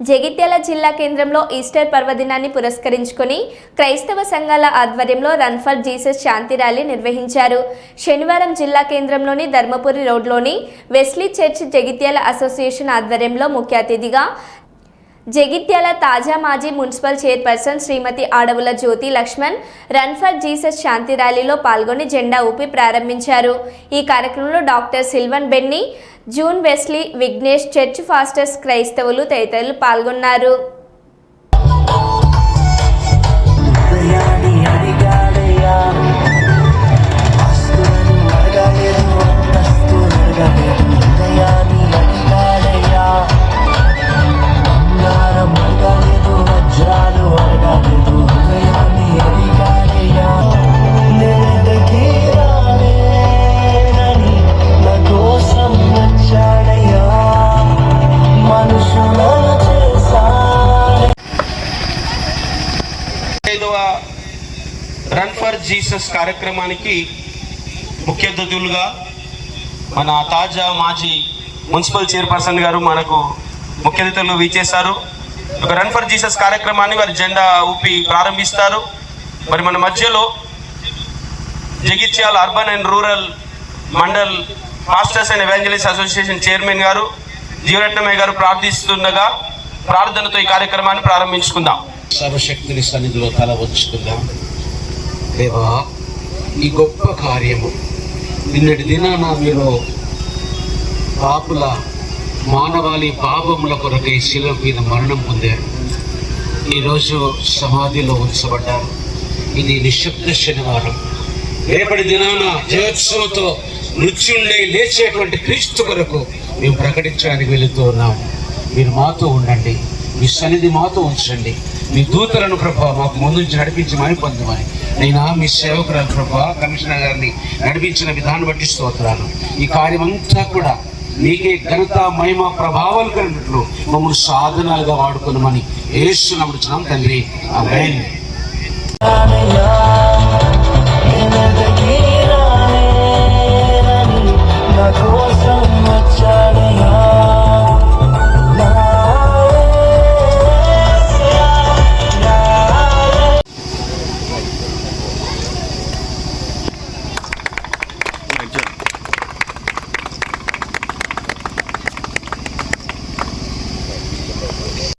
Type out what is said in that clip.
జగిత్యాల జిల్లా కేంద్రంలో ఈస్టర్ పర్వదినాన్ని పురస్కరించుకుని క్రైస్తవ సంఘాల ఆధ్వర్యంలో రన్ ఫర్ జీసస్ శాంతి ర్యాలీ నిర్వహించారు. శనివారం జిల్లా కేంద్రంలోని ధర్మపురి రోడ్లోని వెస్లీ చర్చ్ జగిత్యాల అసోసియేషన్ ఆధ్వర్యంలో ముఖ్య అతిథిగా జగిత్యాల తాజా మాజీ municipal chairperson Shrimati Adavula Jyothi Laxman run for Jesus శాంతి ర్యాలీలో పాల్గొని జెండా ఊపి ప్రారంభించారు. ఈ కార్యక్రమంలో doctor Sylvan Benny June Wesley Vignesh church pastors క్రైస్తవులు తదితరులు పాల్గొన్నారు. ఐదవ రన్ ఫర్ జీసస్ కార్యక్రమానికి ముఖ్య అతిథులుగా మన తాజా మాజీ మున్సిపల్ చైర్పర్సన్ గారు మనకు ముఖ్య అతిథులు వీచేశారు ఒక రన్ ఫర్ జీసస్ కార్యక్రమాన్ని వారి జెండా ఊపి ప్రారంభిస్తారు. మరి మన మధ్యలో Jagtial urban and rural mandal pastors and evangelist association chairman గారు జీవరత్నమయ్య గారు ప్రార్థిస్తుండగా ప్రార్థనతో ఈ కార్యక్రమాన్ని ప్రారంభించుకుందాం. సర్వశక్తిని సన్నిధిలో తల వచ్చుకుందాం దేవా ఈ గొప్ప కార్యము నిన్నటి దినాన మీరు పాపుల మానవాళి పాపముల కొరకై శిల మీద మరణం పొందారు. ఈరోజు సమాధిలో ఉంచబడ్డారు. ఇది నిశ్శబ్ద శనివారం. రేపటి దినాన జయోత్సవంతో మృత్యుండే లేచేటువంటి క్రీస్తు కొరకు మేము ప్రకటించడానికి వెళుతూ ఉన్నాము మీరు మాతో ఉండండి. మీ సన్నిధి మాతో ఉంచండి. మీ దూతలను ప్రభా మాకు ముందుంచి నడిపించి మని పొందమని. నేను మీ సేవకురాలు ప్రభా కమిషనర్ గారిని నడిపించిన విధానం బట్టి స్తోత్రాలు. ఈ కార్యమంతా కూడా మీకే ఘనత మహిమ ప్రభావాలు కలిగినట్లు మమ్మల్ని సాధనాలుగా వాడుకున్నామని ఏసు నమ్ముచున్నాం తండ్రి. ఆమేన్.